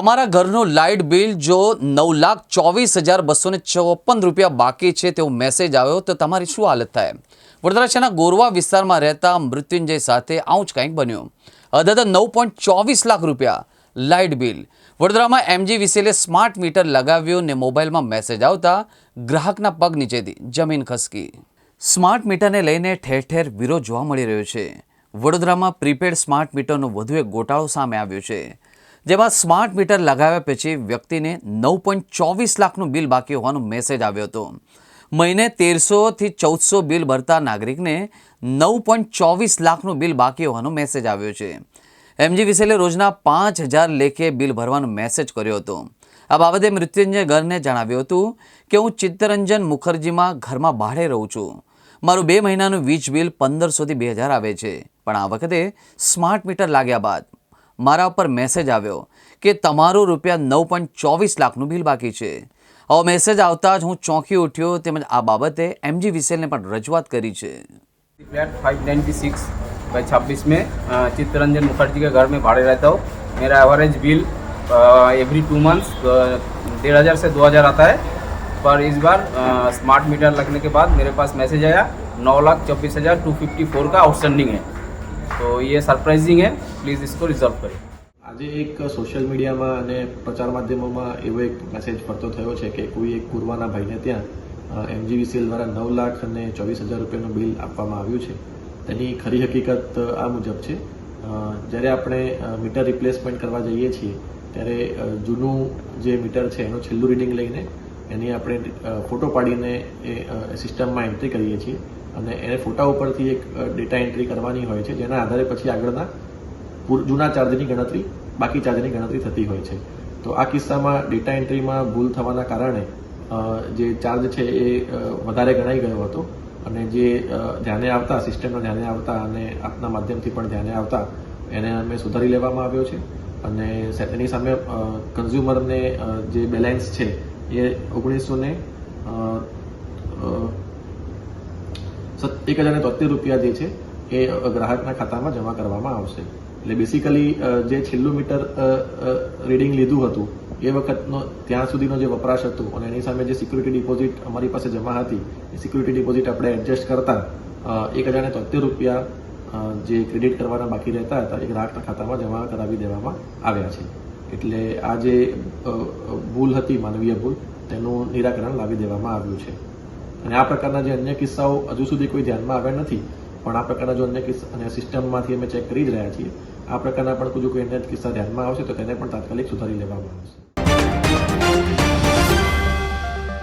તમારા ઘરનું light bill જો નવ લાખ ચોવીસ હજાર બસો ચોપન રૂપિયા બાકી છે તેવો મેસેજ આવ્યો, તો તમારી શું હાલત થાય? વડોદરા ગોરવા વિસ્તારમાં રહેતા મૃત્યુંજય સાથે આવું જ કંઈક બન્યું. અદાતા નવ પોઈન્ટ ચોવીસ લાખ રૂપિયા લાઇટ બિલ. વડોદરામાં એમજી વિસેલે સ્માર્ટ મીટર લગાવ્યું ને મોબાઈલમાં મેસેજ આવતા ગ્રાહકના પગ નીચેથી જમીન ખસકી. સ્માર્ટ મીટરને લઈને ઠેર ઠેર વિરોધ જોવા મળી રહ્યો છે. વડોદરામાં પ્રીપેડ સ્માર્ટ મીટરનો વધુ એક ગોટાળો સામે આવ્યો છે. જેમાં સ્માર્ટ મીટર લગાવ્યા પછી વ્યક્તિને નવ પોઈન્ટ ચોવીસ લાખનું બિલ બાકી હોવાનો મેસેજ આવ્યો હતો. મહિને તેરસોથી ચૌદસો બિલ ભરતા નાગરિકને નવ પોઈન્ટ ચોવીસ લાખનું બિલ બાકી હોવાનો મેસેજ આવ્યો છે. એમજી વિસેલે રોજના પાંચ હજાર લેખે બિલ ભરવાનો મેસેજ કર્યો હતો. આ બાબતે મૃત્યુંજય ગરને જણાવ્યું હતું કે હું ચિત્તરંજન મુખર્જીમાં ઘરમાં ભાડે રહું છું. મારું બે મહિનાનું વીજ બિલ પંદરસોથી બે હજાર આવે છે. પણ આ વખતે સ્માર્ટ મીટર લાગ્યા બાદ મારા ઉપર મેસેજ આવ્યો કે તમારું રૂપિયા નવ પોઈન્ટ ચોવીસ લાખનું બિલ બાકી છે આવો મેસેજ આવતા જ હું ચોંકી ઉઠ્યો તેમજ આ બાબતે એમજી વિસેલને પણ રજૂઆત કરી છે फ्लैट 596 बाई छब्बीस में अ, चित्तरंजन मुखर्जी के घर में भाड़े रहता हूँ मेरा average bill every two months डेढ़ हज़ार से दो हज़ार आता है पर इस बार अ, स्मार्ट मीटर लगने के बाद मेरे पास मैसेज आया नौ लाख चौबीस हज़ार टू फिफ्टी फोर का आउटस्टैंडिंग है तो ये सरप्राइजिंग है प्लीज़ इसको रिजॉल्व करें આજે એક સોશિયલ મીડિયામાં અને પ્રચાર માધ્યમોમાં એવો એક મેસેજ ફરતો થયો છે કે કોઈ એક પૂર્વાના ભાઈને ત્યાં એમજીવીસીએલ દ્વારા નવ લાખ અને ચોવીસ હજાર રૂપિયાનું બિલ આપવામાં આવ્યું છે તેની ખરી હકીકત આ મુજબ છે અ, જ્યારે આપણે અ, મીટર રિપ્લેસમેન્ટ કરવા જઈએ છીએ ત્યારે અ, જૂનું જે મીટર છે એનું છેલ્લું રીડિંગ લઈને એની આપણે ફોટો પાડીને એ સિસ્ટમમાં એન્ટ્રી કરીએ છીએ અને એને ફોટા ઉપરથી એક ડેટા એન્ટ્રી કરવાની હોય છે, જેના આધારે પછી આગળના જૂના ચાર્જની ગણતરી, બાકી ચાર્જની ગણતરી થતી હોય છે. તો આ કિસ્સામાં ડેટા એન્ટ્રીમાં ભૂલ થવાના કારણે જે ચાર્જ છે એ વધારે ગણાઈ ગયો હતો અને જે ધ્યાને આવતા, સિસ્ટમના ધ્યાને આવતા અને આપના માધ્યમથી પણ ધ્યાને આવતા, એને અમે સુધારી લેવામાં આવ્યો છે અને એની સામે કન્ઝ્યુમરને જે બેલેન્સ છે એ ઓગણીસો ને એક હજાર તોતેર રૂપિયા જે છે, એ ગ્રાહકના ખાતામાં જમા કરવામાં આવશે. એટલે બેસિકલી જે છેલ્લું મીટર રીડિંગ લીધું હતું, એ વખતનો, ત્યાં સુધીનો જે વપરાશ હતો, અને એની સામે જે સિક્યુરિટી ડિપોઝિટ અમારી પાસે જમા હતી, એ સિક્યુરિટી ડિપોઝિટ આપણે એડજસ્ટ કરતા એક હજાર તોતેર રૂપિયા જે ક્રેડિટ કરવાના બાકી રહેતા હતા, એ ગ્રાહકના ખાતામાં જમા કરાવી દેવામાં આવ્યા છે. એટલે આ જે ભૂલ હતી, માનવીય ભૂલ, તેનું નિરાકરણ લાવી દેવામાં આવ્યું છે. અને આ પ્રકારના જે અન્ય કિસ્સાઓ હજુ સુધી કોઈ ધ્યાનમાં આવ્યા નથી, પણ આ પ્રકારના જો અન્ય કિસ્સા, અને સિસ્ટમમાંથી અમે ચેક કરી જ રહ્યા છીએ, આ પ્રકારના પણ જો કોઈ અન્ય કિસ્સા ધ્યાનમાં આવશે, તો તેને પણ તાત્કાલિક સુધારી લેવામાં આવશે.